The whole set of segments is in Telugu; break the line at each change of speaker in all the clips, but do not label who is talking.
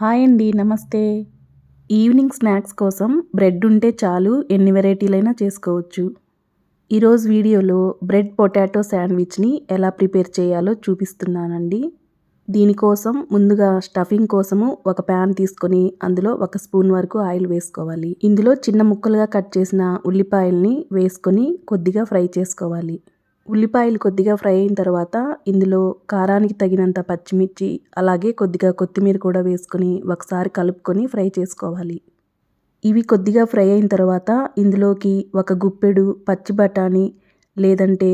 హాయ్ అండి నమస్తే. ఈవినింగ్ స్నాక్స్ కోసం బ్రెడ్ ఉంటే చాలు ఎన్ని వెరైటీలైనా చేసుకోవచ్చు. ఈరోజు వీడియోలో బ్రెడ్ పొటాటో శాండ్విచ్ని ఎలా ప్రిపేర్ చేయాలో చూపిస్తున్నానండి. దీనికోసం ముందుగా స్టఫింగ్ కోసము ఒక ప్యాన్ తీసుకొని అందులో ఒక స్పూన్ వరకు ఆయిల్ వేసుకోవాలి. ఇందులో చిన్న ముక్కలుగా కట్ చేసిన ఉల్లిపాయల్ని వేసుకొని కొద్దిగా ఫ్రై చేసుకోవాలి. ఉల్లిపాయలు కొద్దిగా ఫ్రై అయిన తర్వాత ఇందులో కారానికి తగినంత పచ్చిమిర్చి అలాగే కొద్దిగా కొత్తిమీర కూడా వేసుకొని ఒకసారి కలుపుకొని ఫ్రై చేసుకోవాలి. ఇవి కొద్దిగా ఫ్రై అయిన తర్వాత ఇందులోకి ఒక గుప్పెడు పచ్చి బఠానీ లేదంటే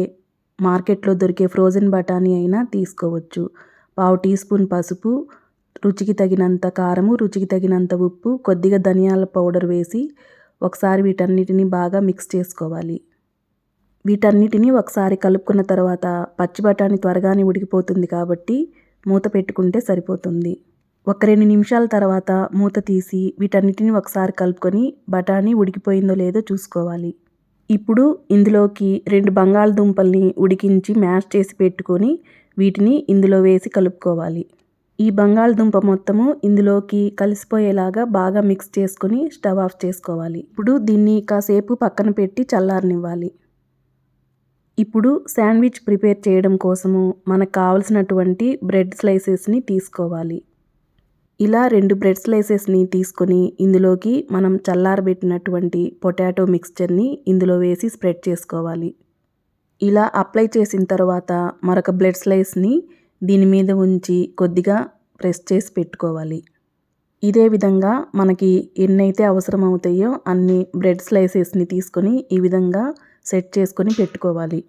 మార్కెట్లో దొరికే ఫ్రోజన్ బఠానీ అయినా తీసుకోవచ్చు. పావు టీ స్పూన్ పసుపు రుచికి తగినంత కారము రుచికి తగినంత ఉప్పు కొద్దిగా ధనియాల పౌడర్ వేసి ఒకసారి వీటన్నిటిని బాగా మిక్స్ చేసుకోవాలి. వీటన్నిటిని ఒకసారి కలుపుకున్న తర్వాత పచ్చి బఠానీ త్వరగానే ఉడికిపోతుంది కాబట్టి మూత పెట్టుకుంటే సరిపోతుంది. ఒక రెండు నిమిషాల తర్వాత మూత తీసి వీటన్నిటిని ఒకసారి కలుపుకొని బఠానీ ఉడికిపోయిందో లేదో చూసుకోవాలి. ఇప్పుడు ఇందులోకి రెండు బంగాళదుంపల్ని ఉడికించి మ్యాష్ చేసి పెట్టుకొని వీటిని ఇందులో వేసి కలుపుకోవాలి. ఈ బంగాళదుంప మొత్తము ఇందులోకి కలిసిపోయేలాగా బాగా మిక్స్ చేసుకొని స్టవ్ ఆఫ్ చేసుకోవాలి. ఇప్పుడు దీన్ని కాసేపు పక్కన పెట్టి చల్లారనివ్వాలి. ఇప్పుడు శాండ్విచ్ ప్రిపేర్ చేయడం కోసము మనకు కావలసినటువంటి బ్రెడ్ స్లైసెస్ని తీసుకోవాలి. ఇలా రెండు బ్రెడ్ స్లైసెస్ని తీసుకొని ఇందులోకి మనం చల్లారబెట్టినటువంటి పొటాటో మిక్స్చర్ని ఇందులో వేసి స్ప్రెడ్ చేసుకోవాలి. ఇలా అప్లై చేసిన తర్వాత మరొక బ్రెడ్ స్లైస్ని దీని మీద ఉంచి కొద్దిగా ప్రెస్ చేసి పెట్టుకోవాలి. ఇదే విధంగా మనకి ఎన్నైతే అవసరం అవుతాయో అన్ని బ్రెడ్ స్లైసెస్ని తీసుకొని ఈ విధంగా సెట్ చేసుకొని పెట్టుకోవాలి.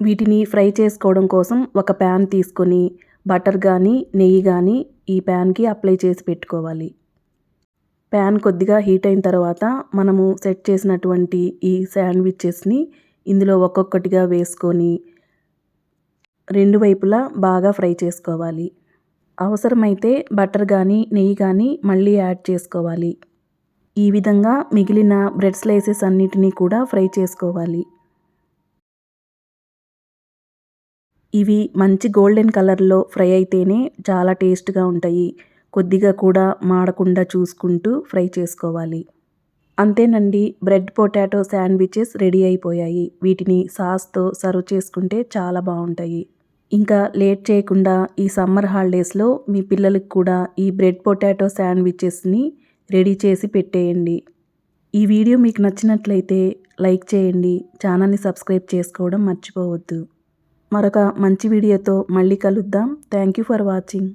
వీటిని ఫ్రై చేసుకోవడం కోసం ఒక ప్యాన్ తీసుకొని బటర్ కానీ నెయ్యి కానీ ఈ ప్యాన్కి అప్లై చేసి పెట్టుకోవాలి. ప్యాన్ కొద్దిగా హీట్ అయిన తర్వాత మనము సెట్ చేసినటువంటి ఈ శాండ్విచెస్ని ఇందులో ఒక్కొక్కటిగా వేసుకొని రెండు వైపులా బాగా ఫ్రై చేసుకోవాలి. అవసరమైతే బటర్ కానీ నెయ్యి కానీ మళ్ళీ యాడ్ చేసుకోవాలి. ఈ విధంగా మిగిలిన బ్రెడ్ స్లైసెస్ అన్నిటినీ కూడా ఫ్రై చేసుకోవాలి. ఇవి మంచి గోల్డెన్ కలర్లో ఫ్రై అయితేనే చాలా టేస్ట్గా ఉంటాయి. కొద్దిగా కూడా మాడకుండా చూసుకుంటూ ఫ్రై చేసుకోవాలి. అంతేనండి బ్రెడ్ పొటాటో శాండ్విచెస్ రెడీ అయిపోయాయి. వీటిని సాస్తో సర్వ్ చేసుకుంటే చాలా బాగుంటాయి. ఇంకా లేట్ చేయకుండా ఈ సమ్మర్ హాలిడేస్లో మీ పిల్లలకు కూడా ఈ బ్రెడ్ పొటాటో శాండ్విచెస్ని రెడీ చేసి పెట్టేయండి. ఈ వీడియో మీకు నచ్చినట్లయితే లైక్ చేయండి. ఛానల్ని సబ్స్క్రైబ్ చేసుకోవడం మర్చిపోవద్దు. మరొక మంచి వీడియోతో మళ్ళీ కలుద్దాం. Thank you for watching.